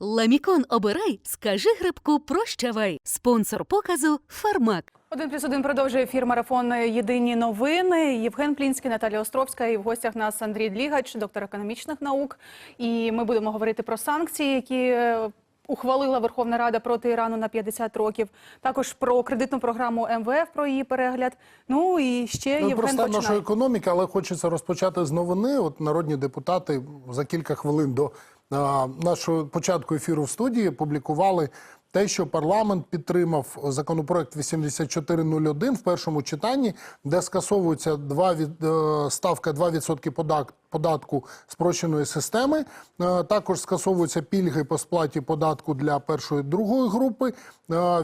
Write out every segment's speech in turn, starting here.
Ламікон обирай, скажи грибку прощавай. Спонсор показу Фармак. Один плюс один продовжує ефір марафон Єдині новини. Євген Плінський, Наталія Островська і в гостях нас Андрій Длігач, доктор економічних наук. І ми будемо говорити про санкції, які е, ухвалила Верховна Рада проти Ірану на 50 років. Також про кредитну програму МВФ, про її перегляд. Ну і ще Ну, Євген про стан починає. нашої економіки, але хочеться розпочати з новини. От народні депутати за кілька хвилин до нашого початку ефіру в студії публікували те, що парламент підтримав законопроект 8401 в першому читанні, де скасовується два від, е, ставка 2% подак, податку спрощеної системи. Е, Також скасовуються пільги по сплаті податку для першої другої групи. Е, е,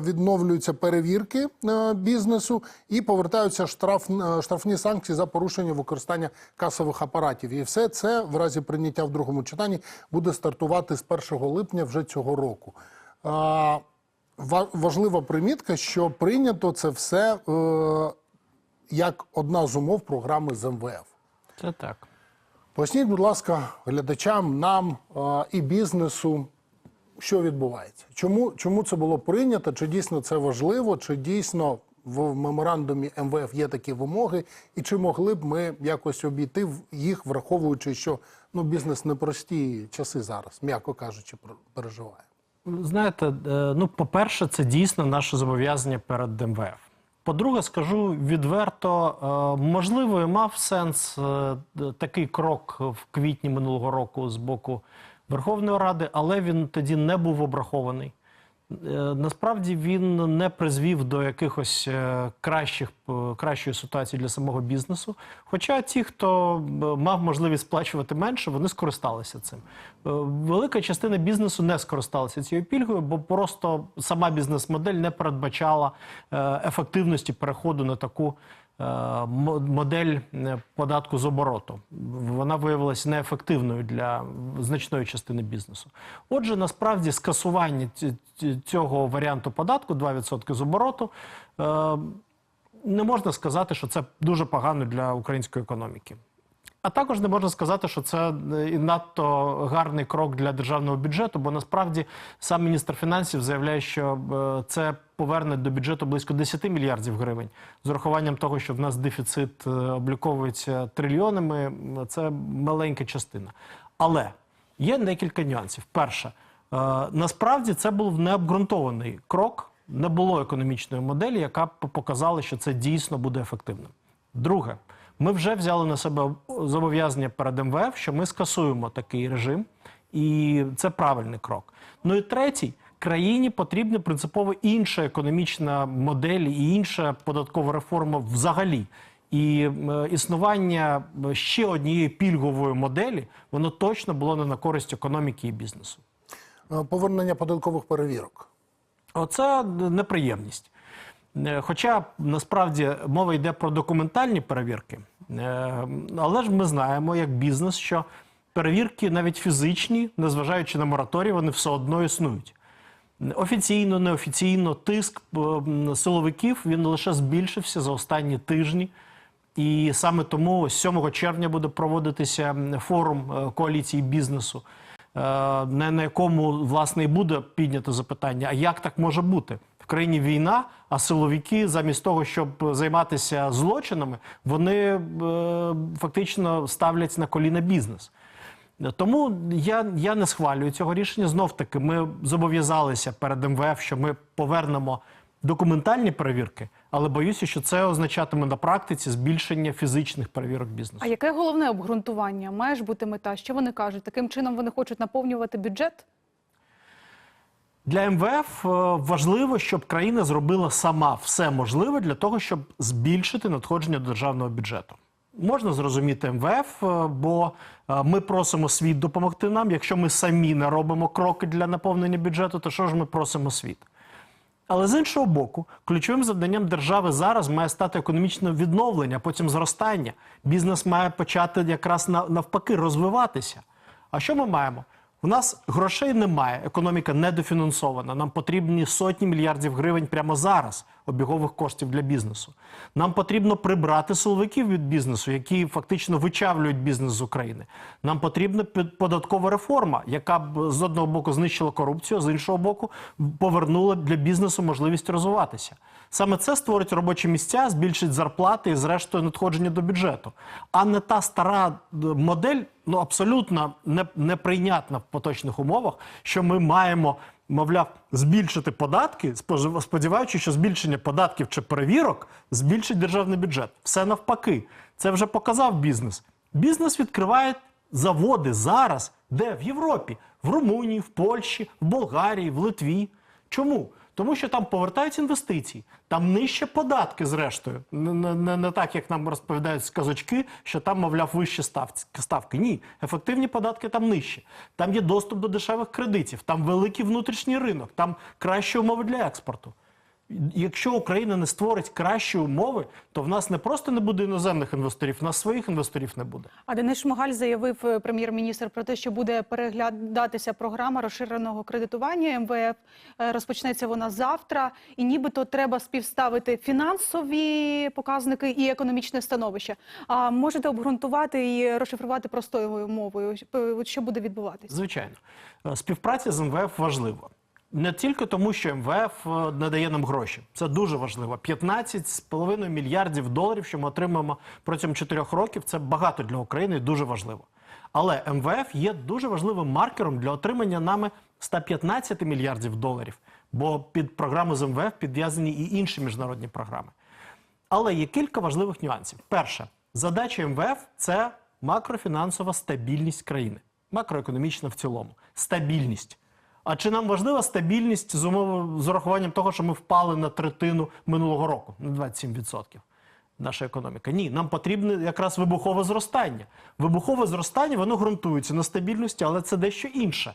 Відновлюються перевірки бізнесу і повертаються штраф, штрафні санкції за порушення використання касових апаратів. І все це в разі прийняття в другому читанні буде стартувати з 1 липня вже цього року. Важлива примітка, що прийнято це все е, як одна з умов програми з МВФ. Це так. Поясніть, будь ласка, глядачам, нам е, і бізнесу, що відбувається? Чому, чому це було прийнято? Чи дійсно це важливо? Чи дійсно в меморандумі МВФ є такі вимоги? І чи могли б ми якось обійти їх, враховуючи, що ну, бізнес непрості часи зараз, м'яко кажучи, пер- переживає? Знаєте, е, ну, по-перше, це дійсно наше зобов'язання перед МВФ. По-друге, скажу відверто, е, можливо, мав сенс е, такий крок в квітні минулого року з боку Верховної Ради, але він тоді не був обрахований. Е, Насправді він не призвів до якихось е, кращих е, кращої ситуації для самого бізнесу. Хоча ті, хто мав можливість сплачувати менше, вони скористалися цим. Велика частина бізнесу не скористалася цією пільгою, бо просто сама бізнес-модель не передбачала ефективності переходу на таку модель е, податку з обороту. Вона виявилася неефективною для значної частини бізнесу. Отже, насправді скасування цього варіанту податку 2% з обороту. е, Не можна сказати, що це дуже погано для української економіки. А також не можна сказати, що це е, і надто гарний крок для державного бюджету, бо насправді сам міністр фінансів заявляє, що е, це поверне до бюджету близько 10 мільярдів гривень. З урахуванням того, що в нас дефіцит е, обліковується трильйонами, це маленька частина. Але є декілька нюансів. Перше, насправді це був необґрунтований крок. Не було економічної моделі, яка б показала, що це дійсно буде ефективним. Друге, ми вже взяли на себе зобов'язання перед МВФ, що ми скасуємо такий режим, і це правильний крок. Ну і третій. Країні потрібна принципово інша економічна модель і інша податкова реформа взагалі. І існування ще однієї пільгової моделі воно точно було не на користь економіки і бізнесу. Е, Повернення податкових перевірок. Оце неприємність. Е, Хоча насправді мова йде про документальні перевірки, Е, але ж ми знаємо, як бізнес, що перевірки навіть фізичні, незважаючи на мораторій, вони все одно існують. Офіційно, неофіційно, тиск е, силовиків він лише збільшився за останні тижні. І саме тому 7 червня буде проводитися форум коаліції бізнесу, е, на на якому власне і буде піднято запитання: а як так може бути? В країні війна, а силовики, замість того, щоб займатися злочинами, вони е, фактично ставлять на коліна бізнес. Тому я, я не схвалюю цього рішення. Знов таки, ми зобов'язалися перед МВФ, що ми повернемо документальні перевірки, але боюся, що це означатиме на практиці збільшення фізичних перевірок бізнесу. А яке головне обґрунтування? Має ж бути мета? Що вони кажуть? Таким чином вони хочуть наповнювати бюджет? Для МВФ е, важливо, щоб країна зробила сама все можливе для того, щоб збільшити надходження до державного бюджету. Можна зрозуміти МВФ, е, бо е, ми просимо світ допомогти нам. Якщо ми самі не робимо кроки для наповнення бюджету, то що ж ми просимо світ? Але з іншого боку, ключовим завданням держави зараз має стати економічне відновлення, потім зростання. Бізнес має почати якраз навпаки розвиватися. А що ми маємо? У нас грошей немає, економіка недофінансована. Нам потрібні сотні мільярдів гривень прямо зараз обігових коштів для бізнесу. Нам потрібно прибрати силовиків від бізнесу, які фактично вичавлюють бізнес з України. Нам потрібна податкова реформа, яка б з одного боку знищила корупцію, з іншого боку повернула для бізнесу можливість розвиватися. Саме це створить робочі місця, збільшить зарплати і, зрештою, надходження до бюджету. А не та стара модель, ну абсолютно не, неприйнятна в поточних умовах, що ми маємо, мовляв, збільшити податки, сподіваючись, що збільшення податків чи перевірок збільшить державний бюджет. Все навпаки, це вже показав бізнес. Бізнес відкриває заводи зараз, де в Європі, в Румунії, в Польщі, в Болгарії, в Литві. Чому? Тому що там повертають інвестиції, там нижче податки, зрештою. Не, не, не, так, як нам розповідають сказочки, що там, мовляв, вищі ставки. Ні, ефективні податки там нижчі. Там є доступ до дешевих кредитів, там великий внутрішній ринок, там кращі умови для експорту. Якщо Україна не створить кращі умови, то в нас не просто не буде іноземних інвесторів, в нас своїх інвесторів не буде. А Денис Шмигаль заявив е, прем'єр-міністр про те, що буде переглядатися програма розширеного кредитування МВФ. Е, Розпочнеться вона завтра, і нібито треба співставити фінансові показники і економічне становище. А можете обґрунтувати і розшифрувати простою мовою, е, що буде відбуватися? Звичайно, співпраця з МВФ важлива. Не тільки тому, що МВФ е, надає нам гроші. Це дуже важливо. 15,5 мільярдів доларів, що ми отримаємо протягом 4 років, це багато для України і дуже важливо. Але МВФ є дуже важливим маркером для отримання нами 115 мільярдів доларів, бо під програму з МВФ підв'язані і інші міжнародні програми. Але є кілька важливих нюансів. Перше, задача МВФ це макрофінансова стабільність країни, макроекономічна в цілому. Стабільність. А чи нам важлива стабільність з умови з урахуванням того, що ми впали на третину минулого року, на 27%? Наша економіка. Ні, нам потрібне якраз вибухове зростання. Вибухове зростання воно ґрунтується на стабільності, але це дещо інше.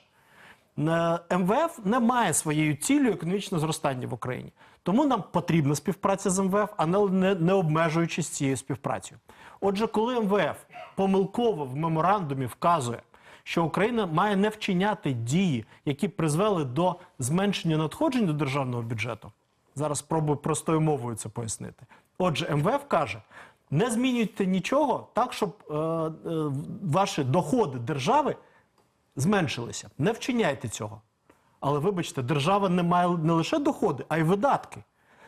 Е, МВФ не має своєю ціллю економічне зростання в Україні. Тому нам потрібна співпраця з МВФ, а не, не, не обмежуючись цією співпрацею. Отже, коли МВФ помилково в меморандумі вказує, що Україна має не вчиняти дії, які призвели до зменшення надходжень до державного бюджету, зараз спробую простою мовою це пояснити. Отже, МВФ каже: не змінюйте нічого так, щоб е, е, ваші доходи держави зменшилися. Не вчиняйте цього. Але вибачте, держава не має не лише доходи, а й видатки.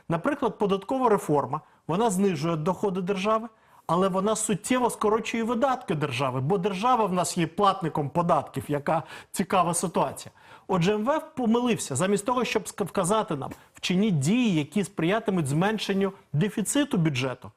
Наприклад, податкова реформа вона знижує доходи держави, але вона суттєво скорочує видатки держави, бо держава в нас є платником податків, яка цікава ситуація. Отже, МВФ помилився замість того, щоб вказати нам, вчиніть дії, які сприятимуть зменшенню дефіциту бюджету.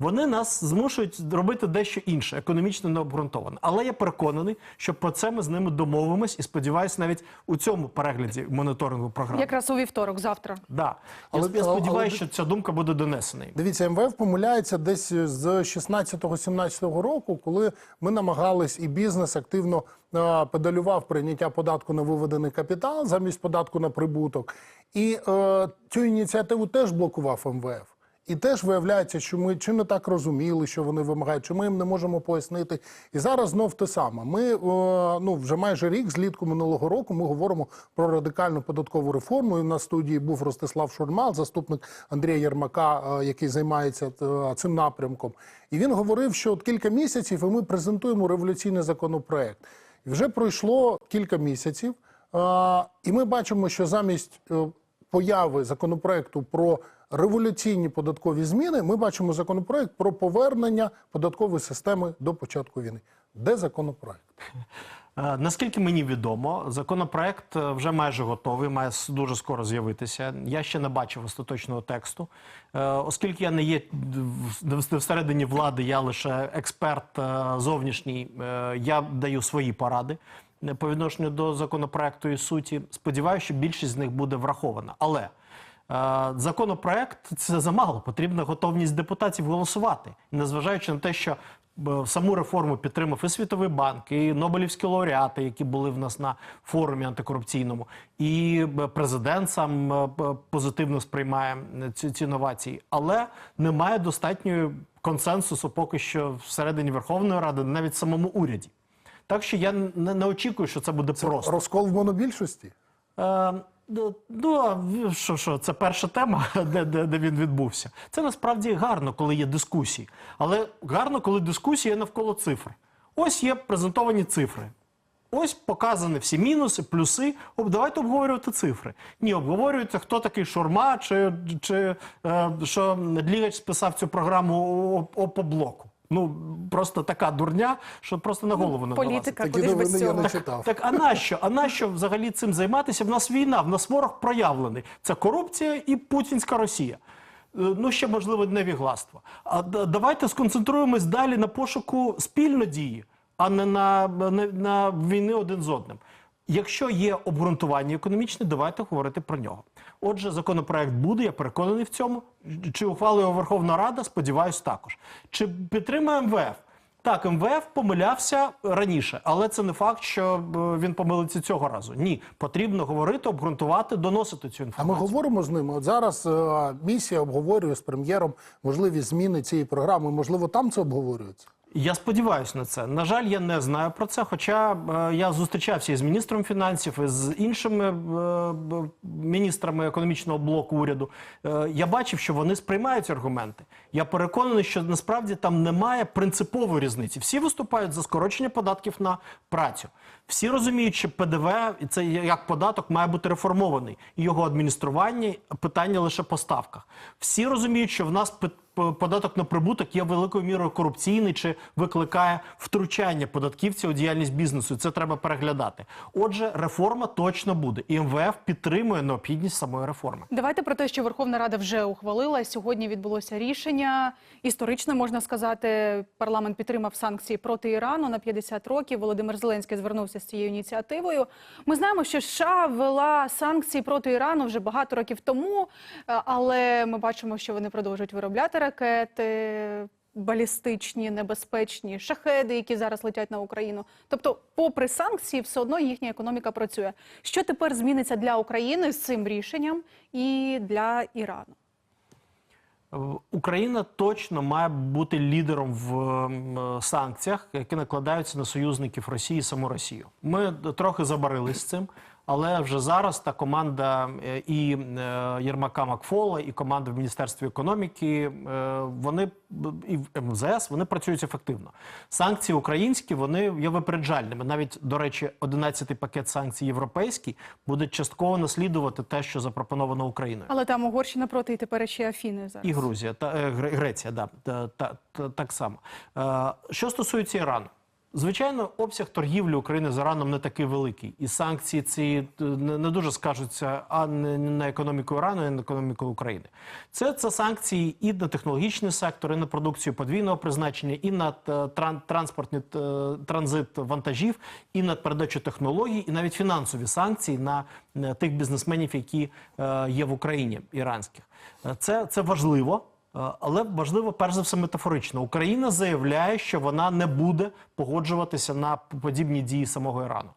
Вони нас змушують робити дещо інше, економічно необґрунтоване. Але я переконаний, що про це ми з ними домовимось і сподіваюся, навіть у цьому перегляді моніторингу програми. Якраз у вівторок, завтра. Да. Але- я, я сподіваюся, але- що ця думка буде донесена. Дивіться, МВФ помиляється десь з 16-17 року, коли ми намагались і бізнес активно е, педалював прийняття податку на виведений капітал замість податку на прибуток. І е, цю ініціативу теж блокував МВФ. І теж виявляється, що ми чи не так розуміли, що вони вимагають, чи ми їм не можемо пояснити. І зараз знов те саме. Ми е, ну вже майже рік, злітку минулого року, ми говоримо про радикальну податкову реформу. І на студії був Ростислав Шурмал, заступник Андрія Єрмака, е, який займається е, цим напрямком. І він говорив, що от кілька місяців і ми презентуємо революційний законопроект. І вже пройшло кілька місяців, і ми бачимо, що замість появи законопроекту про революційні податкові зміни, ми бачимо законопроект про повернення податкової системи до початку війни. Де законопроект? Е, Наскільки мені відомо, законопроект е, вже майже готовий, має дуже скоро з'явитися. Я ще не бачив остаточного тексту. Е, Оскільки я не є всередині влади, я лише експерт зовнішній, я даю свої поради по відношенню до законопроекту і суті. Сподіваюся, що більшість з них буде врахована. Але Законопроект це замало. Потрібна готовність депутатів голосувати, незважаючи на те, що е, саму реформу підтримав і Світовий банк, і Нобелівські лауреати, які були в нас на форумі антикорупційному, і е, президент сам е, позитивно сприймає е, ці, ці новації, але немає достатньої консенсусу поки що всередині Верховної Ради, навіть в самому уряді. Так що я не, не очікую, що це буде просто. Розкол в монобільшості? Е, ну, Ну, що, що, це перша тема, де, де, де він відбувся. Це насправді гарно, коли є дискусії. Але гарно, коли дискусії є навколо цифр. Ось є презентовані цифри. Ось показані всі мінуси, плюси. Об, давайте обговорювати цифри. Ні, обговорюється, хто такий Шурма, чи, чи е, що Длігач списав цю програму о, о, по блоку. Ну, просто така дурня, що просто на голову не. Політика, Такі куди ж без я цього? не читав. Так а нащо? А нащо взагалі цим займатися? В нас війна, в нас ворог проявлений. Це корупція і путінська Росія. Е, Ну, ще можливо невігластво. А давайте сконцентруємось далі на пошуку спільно дії, а не на, на, на війни один з одним. Якщо є обґрунтування економічне, давайте говорити про нього. Отже, законопроект буде, я переконаний в цьому. Чи його Верховна Рада? Сподіваюсь, також. Чи підтримує МВФ? Так, МВФ помилявся раніше, але це не факт, що е, він помилиться цього разу. Ні, потрібно говорити, обґрунтувати, доносити цю А ми говоримо з ними. От зараз е, місія обговорює з прем'єром можливість зміни цієї програми. Можливо, там це обговорюється. Я сподіваюся на це. На жаль, я не знаю про це. Хоча е, я зустрічався із міністром фінансів, з іншими е, міністрами економічного блоку уряду. Е, я бачив, що вони сприймають аргументи. Я переконаний, що насправді там немає принципової різниці. Всі виступають за скорочення податків на працю. Всі розуміють, що ПДВ і це як податок має бути реформований. Його адміністрування питання лише по ставках. Всі розуміють, що в нас податок на прибуток є великою мірою корупційний чи викликає втручання податківців у діяльність бізнесу. Це треба переглядати. Отже, реформа точно буде. І МВФ підтримує необхідність самої реформи. Давайте про те, що Верховна Рада вже ухвалила. Сьогодні відбулося рішення. Історично можна сказати, парламент підтримав санкції проти Ірану на 50 років. Володимир Зеленський звернувся з цією ініціативою. Ми знаємо, що США ввела санкції проти Ірану вже багато років тому, е, але ми бачимо, що вони продовжують виробляти ракети. Балістичні, небезпечні шахеди, які зараз летять на Україну. Тобто, попри санкції, все одно їхня економіка працює. Що тепер зміниться для України з цим рішенням і для Ірану? Україна точно має бути лідером в ем, е, санкціях, які накладаються на союзників Росії і саму Росію. Ми трохи забарились з цим, але вже зараз та команда е, і е, Єрмака Макфола, і команда в Міністерстві економіки, е, вони і в МЗС вони працюють ефективно. Санкції українські вони є випереджальними. Навіть до речі, 11-й пакет санкцій європейський буде частково наслідувати те, що запропоновано Україною. Але там Угорщина проти і тепер ще Афіни зараз. І Грузія та Греція, да, та, та, та- так само. Що стосується Ірану, звичайно, обсяг торгівлі України з Іраном не такий великий, і санкції ці е, не, дуже скажуться а не на економіку Ірану, і на економіку України. Це, це санкції і на технологічний сектор, і на продукцію подвійного призначення, і на е, транспортний е, транзит вантажів, і на передачу технологій, і навіть фінансові санкції на тих бізнесменів, які є в Україні, іранських. Це, це важливо. Е, Але важливо, перш за все, метафорично. Україна заявляє, що вона не буде погоджуватися на подібні дії самого Ірану.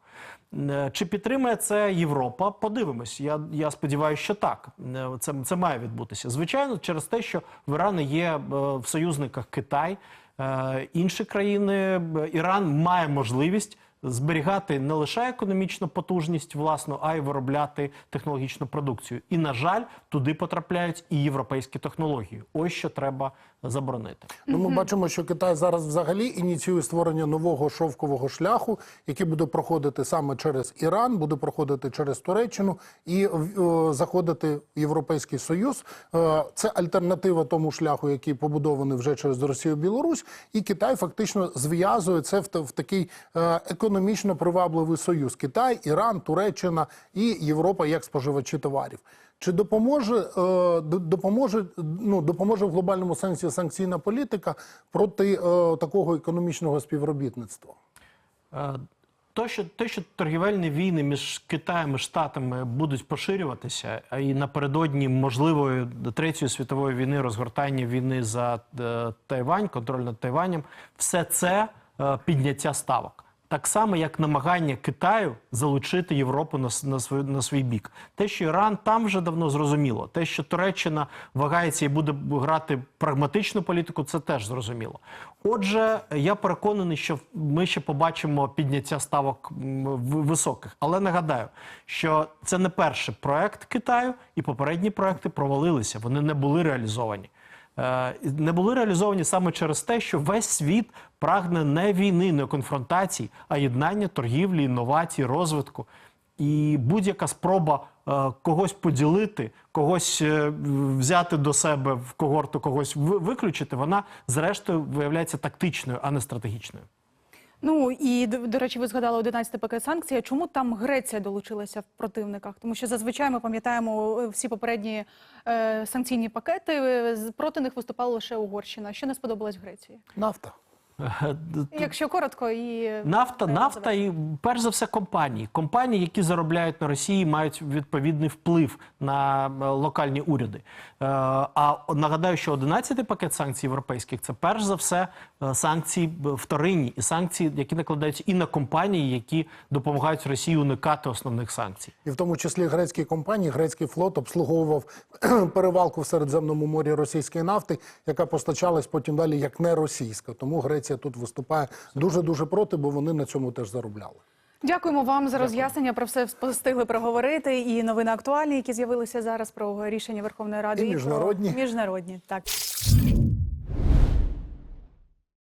Е, Чи підтримує це Європа? Подивимось. Я, я сподіваюся, що так. Е, Це, це має відбутися. Звичайно, через те, що в Ірані є в союзниках Китай, інші країни. Іран має можливість зберігати не лише економічну потужність власну, а й виробляти технологічну продукцію. І, на жаль, туди потрапляють і європейські технології. Ось що треба заборонити. Ну, ми бачимо, що Китай зараз взагалі ініціює створення нового шовкового шляху, який буде проходити саме через Іран, буде проходити через Туреччину і е, заходити в Європейський Союз. Е, це альтернатива тому шляху, який побудований вже через Росію Білорусь. І Китай фактично зв'язує це в, в такий е, економічно привабливий союз: Китай, Іран, Туреччина і Європа як споживачі товарів. Чи допоможе, е, допоможе, ну, допоможе в глобальному сенсі санкційна політика проти е, такого економічного співробітництва? Е, То, що те, що торгівельні війни між Китаєм і Штатами будуть поширюватися, і напередодні можливої третьої світової війни, розгортання війни за Тайвань, контроль над Тайванем, все це підняття ставок. Так само як намагання Китаю залучити Європу на, на, свій, на свій бік. Те, що Іран там вже давно зрозуміло. Те, що Туреччина вагається і буде грати прагматичну політику, це теж зрозуміло. Отже, я переконаний, що ми ще побачимо підняття ставок високих. Але нагадаю, що це не перший проект Китаю, і попередні проекти провалилися. Вони не були реалізовані. Е, не були реалізовані саме через те, що весь світ прагне не війни, не конфронтацій, а єднання торгівлі, інновацій, розвитку. І будь-яка спроба е, когось поділити, когось е, взяти до себе в когорту, когось виключити, вона зрештою виявляється тактичною, а не стратегічною. Ну і до, речі, ви згадали 11 пакет санкцій. Чому там Греція долучилася в противниках? Тому що зазвичай ми пам'ятаємо е, всі попередні е, санкційні пакети. е, Проти них виступала лише Угорщина. Що не сподобалось Греції? Нафта. Якщо коротко, і Нафта, нафта і перш за все компанії. Компанії, які заробляють на Росії, мають відповідний вплив на е, локальні уряди. Е, А нагадаю, що 11-й пакет санкцій європейських це перш за все е, санкції вторинні і санкції, які накладаються і на компанії, які допомагають Росії уникати основних санкцій. І в тому числі грецькі компанії, грецький флот обслуговував перевалку в Середземному морі російської нафти, яка постачалась потім далі як не російська. Тому Греція тут виступає дуже дуже проти, бо вони на цьому теж заробляли. дякуємо вам за роз'яснення. Про все встигли проговорити. І новини актуальні, які з'явилися зараз про рішення Верховної Ради І про міжнародні. міжнародні. Так.